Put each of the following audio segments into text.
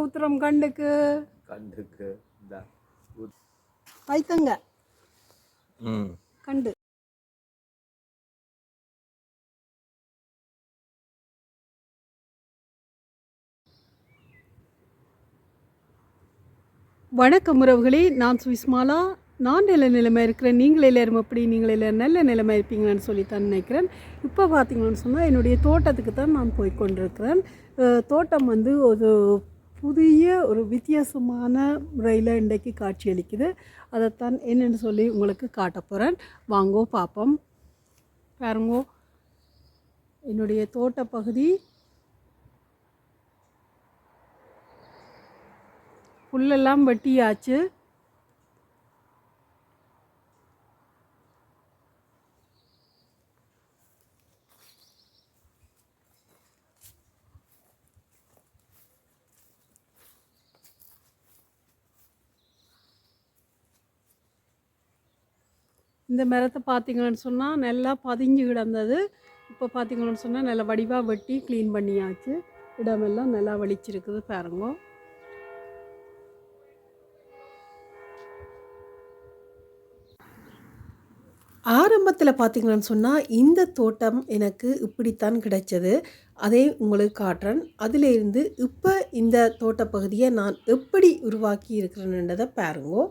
ஊத்துறோம் கண்டுக்கு. கண்டுக்கு. வைத்தங்க கண்டு. வணக்கம் உறவுகளே நான் சுவிஸ்மாலா. நான் நல்ல நிலைமை இருக்கிறேன். நீங்கள் எல்லாரும் எப்படி? நீங்கள் எல்லாரும் நல்ல நிலைமை இருப்பீங்கன்னு சொல்லி தான் நினைக்கிறேன். இப்போ பார்த்தீங்கன்னு சொன்னால் என்னுடைய தோட்டத்துக்கு தான் நான் போய் கொண்டிருக்கிறேன். தோட்டம் வந்து ஒரு புதிய ஒரு வித்தியாசமான முறையில் இன்றைக்கு காட்சியளிக்குது. அதைத்தான் என்னென்னு சொல்லி உங்களுக்கு காட்ட போகிறேன் வாங்கோ பார்ப்போம் பாருங்கோ. என்னுடைய தோட்ட பகுதி. புல்லெல்லாம் வெட்டியாச்சு. இந்த மரத்தை பார்த்தீங்கன்னு சொன்னால் நல்லா பதிஞ்சு கிடந்தது. இப்போ பார்த்தீங்கன்னு சொன்னால் நல்லா வடிவாக வெட்டி க்ளீன் பண்ணியாச்சு. இடமெல்லாம் நல்லா வலிச்சிருக்குது பாருங்க. ஆரம்பத்தில் பார்த்தீங்கன்னு சொன்னால் இந்த தோட்டம் எனக்கு இப்படித்தான் கிடைச்சது. அதை உங்களுக்கு காட்டுறேன். அதிலிருந்து இப்போ இந்த தோட்டப்பகுதியை நான் எப்படி உருவாக்கி இருக்கிறேன்றதை பாருங்கோ.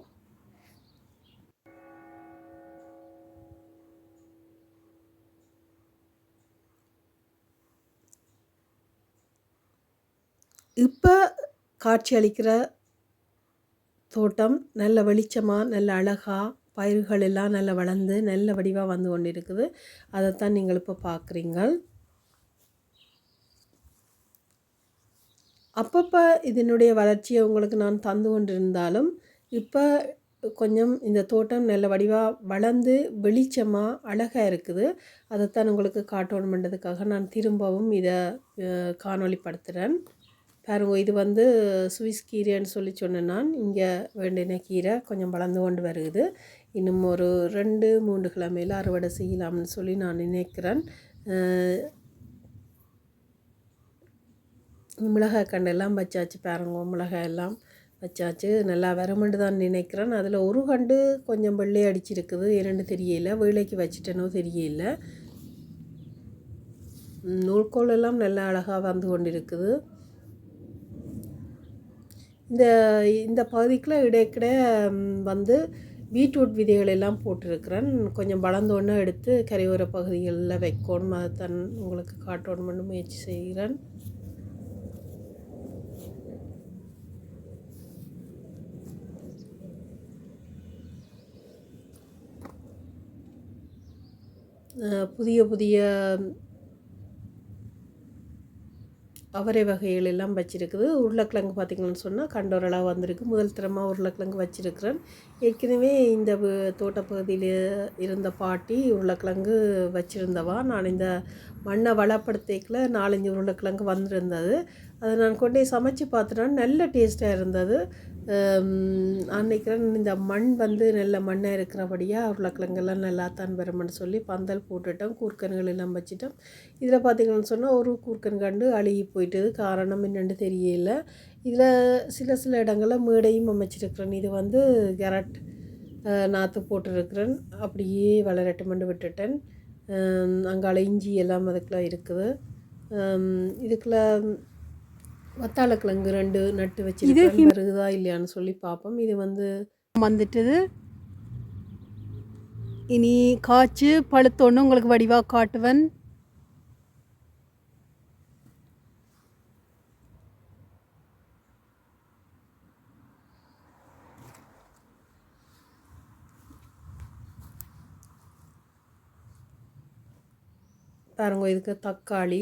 இப்போ காட்சி அளிக்கிற தோட்டம் நல்ல வெளிச்சமாக நல்ல அழகாக பயிர்கள் எல்லாம் நல்ல வளர்ந்து நல்ல வடிவாக வந்து கொண்டு இருக்குது அதைத்தான் நீங்கள் இப்போ பார்க்குறீங்க அப்பப்போ இதனுடைய வளர்ச்சியை உங்களுக்கு நான் தந்து கொண்டிருந்தாலும் இப்போ கொஞ்சம் இந்த தோட்டம் நல்ல வடிவாக வளர்ந்து வெளிச்சமாக அழகாக இருக்குது. அதைத்தான் உங்களுக்கு காட்டணுமென்றதுக்காக நான் திரும்பவும் இதை காணொளிப்படுத்துகிறேன் பாருங்க இது வந்து சுவிஸ் கீரைன்னு சொல்லி சொன்னேன் நான். இங்கே வேண்டின கீரை கொஞ்சம் வளர்ந்து கொண்டு வருகுது இன்னும் ஒரு ரெண்டு மூன்று கிழமையில் அறுவடை செய்யலாம்னு சொல்லி நான் நினைக்கிறேன். மிளகாய் கண்டெல்லாம் வச்சாச்சு பாருங்க மிளகாய் எல்லாம் வச்சாச்சு. நல்லா வருமென்று தான் நினைக்கிறேன். அதில் ஒரு கண்டு கொஞ்சம் வெள்ளை அடிச்சிருக்குது. இரண்டு தெரியல. வேலைக்கு வச்சிட்டேனோ தெரியல. நூல்கோள் நூல்கோல் எல்லாம் நல்லா அழகாக வந்து கொண்டிருக்குது. இந்த இந்த பகுதிக்குள்ள இடைக்கிட வந்து பீட்ரூட் விதைகள் எல்லாம் போட்டிருக்கிறேன். கொஞ்சம் வளர்ந்தோன்னே எடுத்து கரையோர பகுதிகளில் வைக்கணும். அதை தன் உங்களுக்கு காட்டணும்னு முயற்சி செய்கிறேன். புதிய புதிய அவரை வகைகள் எல்லாம் வச்சுருக்குது. உருளைக்கிழங்கு பார்த்திங்கன்னு சொன்னால் கண்டோரலாக வந்திருக்கு. முதல் தரமாக உருளைக்கிழங்கு வச்சுருக்கிறேன். ஏற்கனவே இந்த தோட்டப்பகுதியில் இருந்த பாட்டி உருளைக்கிழங்கு வச்சுருந்தவா. நான் இந்த மண்ணை வளப்படுத்திக்கல நாலஞ்சு உருளைக்கிழங்கு வந்திருந்தது. அதை நான் கொண்டு போய் சமைச்சு பார்த்துட்டேன். நல்ல டேஸ்ட்டாக இருந்தது. அன்னைக்கு இந்த மண் வந்து நல்ல மண்ணாக இருக்கிறபடியாக உருளைக்கிழங்கெல்லாம் நல்லா தான் வரும்னு சொல்லி பந்தல் போட்டுட்டோம் கூர்க்கன்கள் எல்லாம் வச்சுட்டோம். இதில் பார்த்தீங்கன்னு சொன்னால் ஒரு கூர்க்கன் கண்டு அழுகி போயிட்டது. காரணம் என்னென்னு தெரியல. இதில் சில சில இடங்களில் மேடையும் அமைச்சிருக்கிறேன். இது வந்து கேரட் நாற்று போட்டிருக்கிறேன். அப்படியே வளரட்டுமெண்டு விட்டுட்டேன். அங்கால இஞ்சி எல்லாம் அதுக்குள்ளே இருக்குது. இதுக்குள்ள வத்தாளக்கிழங்கு ரெண்டு நட்டு வச்சிருக்கேன் வருகுதா இல்லையான்னு சொல்லி பார்ப்போம். இது வந்து வந்துட்டுது. இனி காய்ச்சி பழுத்தோன்னு உங்களுக்கு வடிவாக காட்டுவேன். பாருங்க இதுக்கு தக்காளி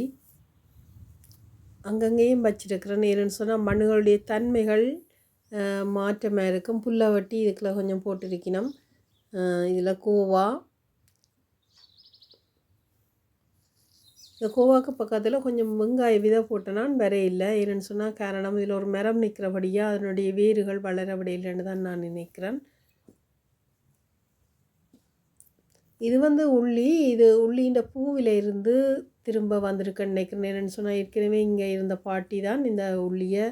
அங்கங்கேயும் வச்சிருக்கிறேன் ஏன்னு சொன்னால் மண்ணுகளுடைய தன்மைகள் மாற்றமாக இருக்கும். புல்லை வட்டி இதுக்குள்ள கொஞ்சம் போட்டிருக்கணும். இதில் கோவா. இந்த கோவாக்கு பக்கத்தில் கொஞ்சம் வெங்காய விதை போட்டேனான் வரையில்லை ஏன்னு சொன்னால் காரணம் இதில் ஒரு மரம் நிற்கிறபடியாக அதனுடைய வேர்கள் வளரபடி இல்லைன்னு தான் நான் நினைக்கிறேன். இது வந்து உள்ளி இது உள்ளின்ற பூவில் இருந்து திரும்ப வந்திருக்குன்னு நினைக்கிறேன் என்னென்னு சொன்னால் ஏற்கனவே இங்கே இருந்த பாட்டி தான் இந்த உள்ளியை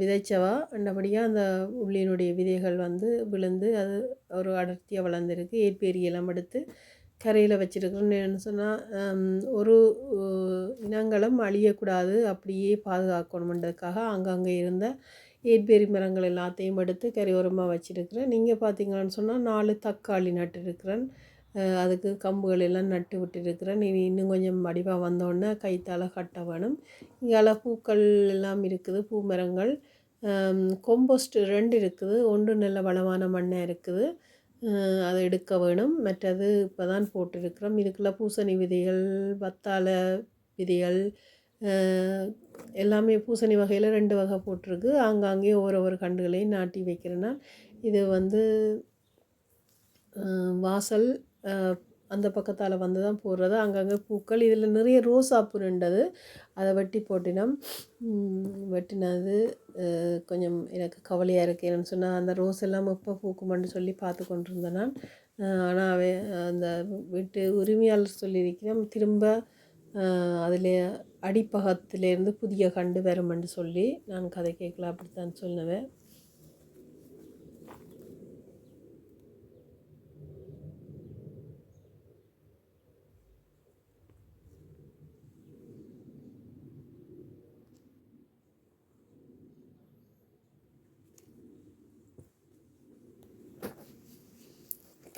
விதைச்சவா. அண்டபடியாக அந்த உள்ளினுடைய விதைகள் வந்து விழுந்து அது ஒரு அடர்த்தியாக வளர்ந்துருக்கு. ஏற்பேரியெல்லாம் எடுத்து கரையில் வச்சுருக்குறேன்னு சொன்னால் ஒரு இனங்களும் அழியக்கூடாது. அப்படியே பாதுகாக்கணுன்றதுக்காக அங்கங்கே இருந்த ஏற்பேரி மரங்கள் எல்லாத்தையும் எடுத்து கரையோரமாக வச்சுருக்கிறேன். நீங்கள் பார்த்தீங்கன்னு சொன்னால் நாலு தக்காளி நட்டுருக்கிறேன் அதுக்கு கம்புகள் எல்லாம் நட்டு விட்டுருக்கிறேன். நீ இன்னும் கொஞ்சம் வடிவாக வந்தோடனே கைத்தால் கட்ட வேணும். இங்கால பூக்கள் எல்லாம் இருக்குது பூ மரங்கள் கொம்போஸ்ட் ரெண்டு இருக்குது. ஒன்று நல்ல வளமான மண்ணாக இருக்குது. அதை எடுக்க வேணும். மற்றது இப்போ தான் போட்டிருக்கிறோம். இதுக்குள்ள பூசணி விதைகள் வத்தாழை விதைகள் எல்லாமே பூசணி வகையில் ரெண்டு வகை போட்டிருக்கு. ஆங்காங்கே ஒவ்வொரு ஒவ்வொரு கண்டுகளையும் நாட்டி வைக்கிறேன்னா இது வந்து வாசல் அந்த பக்கத்தால் வந்து தான் போடுறது. அங்கங்கே பூக்கள். இதில் நிறைய ரோசாப்பூ ரெண்டது அதை வெட்டி போட்டினோம். வெட்டினது கொஞ்சம் எனக்கு கவலையாக இருக்குது என்னென்னு சொன்னால் அந்த ரோஸ் எல்லாம் எப்போ பூக்குமான்னு சொல்லி பார்த்து கொண்டிருந்தேன் நான். ஆனால் அவை அந்த வீட்டு உரிமையாளர் சொல்லியிருக்கிறேன் திரும்ப அதில் அடிப்பகத்திலேருந்து புதிய கண்டு வருமென்று சொல்லி நான் கதை கேட்கல. அப்படித்தான் சொன்னவேன்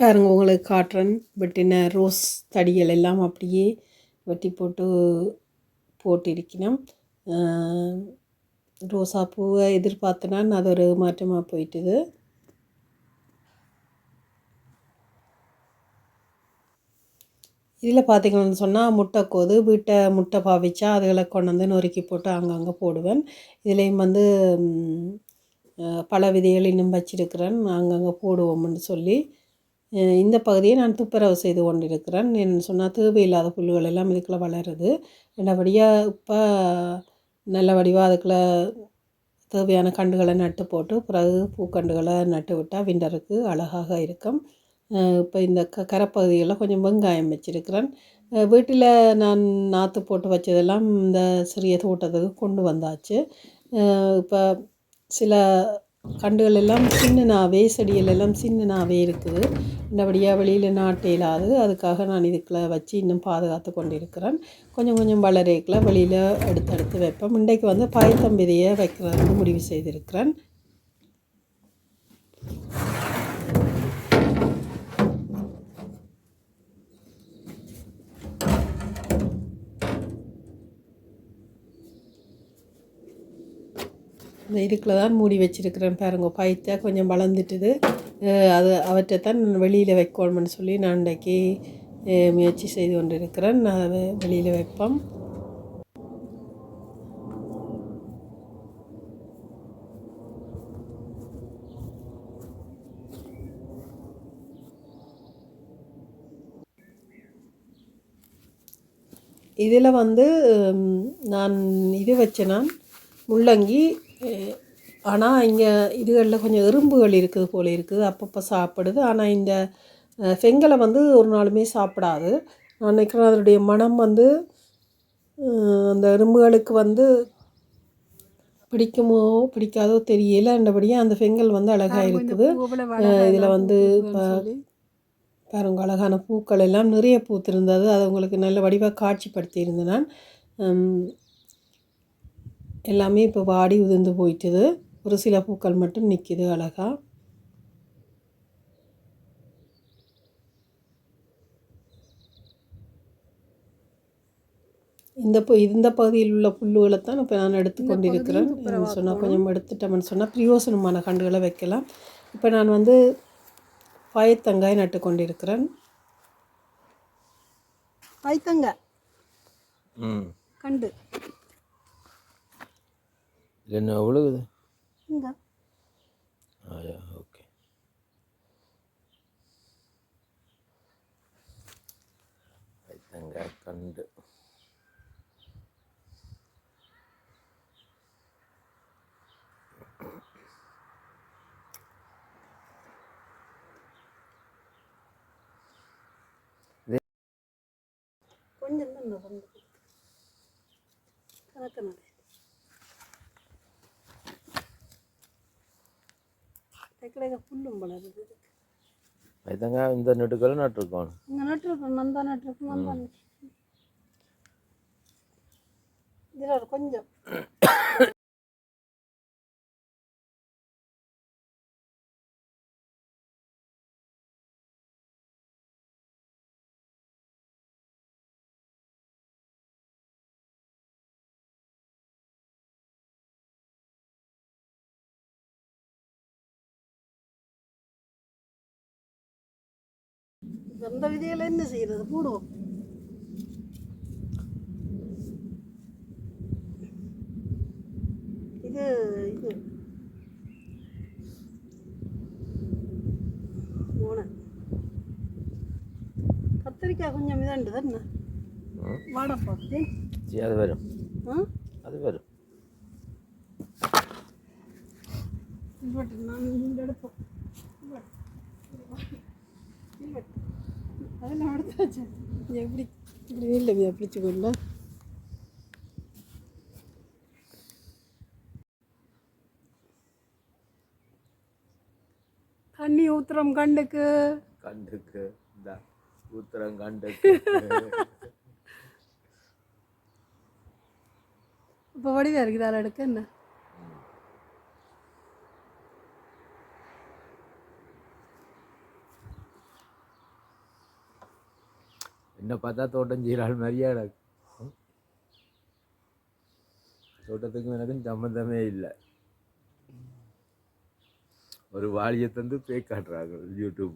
பாருங்க உங்களுக்கு காட்டுறேன் வெட்டின ரோஸ் தடிகள் எல்லாம் அப்படியே வெட்டி போட்டு போட்டிருக்கணும். ரோசா பூவை எதிர்பார்த்தனா அது ஒரு மாற்றமாக போயிட்டுது. இதில் பார்த்தீங்கன்னு சொன்னால் முட்டைக்கோது வீட்டை முட்டை பாவிச்சா அதுகளை கொண்டு வந்து நொறுக்கி போட்டு அங்கங்கே போடுவேன். இதுலேயும் வந்து பல விதைகள் இன்னும் வச்சிருக்கிறேன். அங்கங்கே போடுவோம்னு சொல்லி இந்த பகுதியை நான் துப்புரவு செய்து கொண்டிருக்கிறேன். என்ன சொன்னால் தேவையில்லாத புல்லுகள் எல்லாம் இதுக்குள்ளே வளருது. நல்லபடியாக இப்போ நல்ல வடிவாக அதுக்குள்ளே தேவையான கண்டுகளை நட்டு போட்டு பிறகு பூக்கண்டுகளை நட்டு விட்டால் விண்டருக்கு அழகாக இருக்கும். இப்போ இந்த க கரைப்பகுதிகளில் கொஞ்சம் வெங்காயம் வச்சுருக்கிறேன். வீட்டில் நான் நாற்று போட்டு வச்சதெல்லாம் இந்த சிறிய தோட்டத்துக்கு கொண்டு வந்தாச்சு. இப்போ சில கண்டுகள் எல்லாம் சின்னனாவே செடிகள் எல்லாம் சின்னனாவே இருக்குது. நல்லபடியாக வெளியில் நாட்டு இல்லாது அதுக்காக நான் இதுக்குள்ளே வச்சு இன்னும் பாதுகாத்து கொண்டிருக்கிறேன். கொஞ்சம் கொஞ்சம் வளரேக்கில் வெளியில் எடுத்து எடுத்து வைப்பேன். இன்றைக்கு வந்து பயத்தம் வைக்கிறதுக்கு முடிவு செய்திருக்கிறேன். இந்த இதுக்குள்ள தான் மூடி வச்சுருக்கிறேன் பாருங்க. பயத்தை கொஞ்சம் வளர்ந்துட்டுது. அது அவற்றை தான் வெளியில் வைக்கணும்னு சொல்லி நான் இன்றைக்கி முயற்சி செய்து கொண்டிருக்கிறேன். நான் அதை வெளியில் வைப்பேன் இதில் வந்து நான் இது வச்சேன் நான் முள்ளங்கி ஆனால் இங்கே இதுகளில் கொஞ்சம் எறும்புகள் இருக்குது போல இருக்குது. அப்பப்போ சாப்பிடுது. ஆனால் இந்த செங்கலை வந்து ஒரு நாளுமே சாப்பிடாது. நான் நினைக்கிறேன் அதனுடைய மனம் வந்து அந்த எறும்புகளுக்கு வந்து பிடிக்குமோ பிடிக்காதோ தெரியல அந்தபடியாக அந்த செங்கல் வந்து அழகாக இருக்குது. இதில் வந்து இப்போ பாருங்க அழகான பூக்கள் எல்லாம் நிறைய பூத்திருந்தது. அது உங்களுக்கு நல்ல வடிவாக காட்சிப்படுத்தி இருந்தேன் நான் எல்லாமே இப்போ வாடி உதிர்ந்து போயிட்டுது. ஒரு சில பூக்கள் மட்டும் நிற்கிது அழகா. இந்த இந்த பகுதியில் உள்ள புல்லுகளை தான் இப்போ நான் எடுத்துக்கொண்டிருக்கிறேன் சொன்னால் கொஞ்சம் எடுத்துட்டோம்னு சொன்னால் பிரயோசனமான கண்டுகளை வைக்கலாம். இப்போ நான் வந்து பயத்தங்காய் நட்டு கொண்டிருக்கிறேன். பைத்தங்க ம். கண்டு. என்ன இந்த. ஆயா ஓகே. தேங்காய் கண்டு. கொஞ்சம் தான் கணக்கு எக்கடைக்க புல்லும் வளருது பைத்தங்காய் இந்த நெட்டுக்களை நட்டுருக்கோம். இங்கே நட்டுருக்கோம் நந்தா நட்டுருக்கோம் நந்தா இதில் கொஞ்சம். அந்த விதையில என்ன செய்யறது? போடுவோம் இது இது. மூணு. கத்திரிக்காய் கொஞ்சம் இதாண்டு தானே சரி அது வரும். அது வரும். நான் இந்த எடுப்போம். அதெல்லாம் எடுத்தாச்சு எப்படி? இப்படி இல்லை பிடிச்சி கொள்ள தண்ணி ஊத்துறோம் கண்டுக்கு கண்டுக்கு இந்த ஊத்துறம் கண்டுக்கு இப்போ வடிவா இருக்குது அதில் எடுக்க என்ன? என்ன பார்த்தா தோட்டம் செய்கிறாள் மாதிரியா எனக்கு தோட்டத்துக்கும் எனக்கும் சம்மந்தமே இல்லை. ஒரு வாலியை தந்து பேய் காட்டுறாங்க யூடியூப்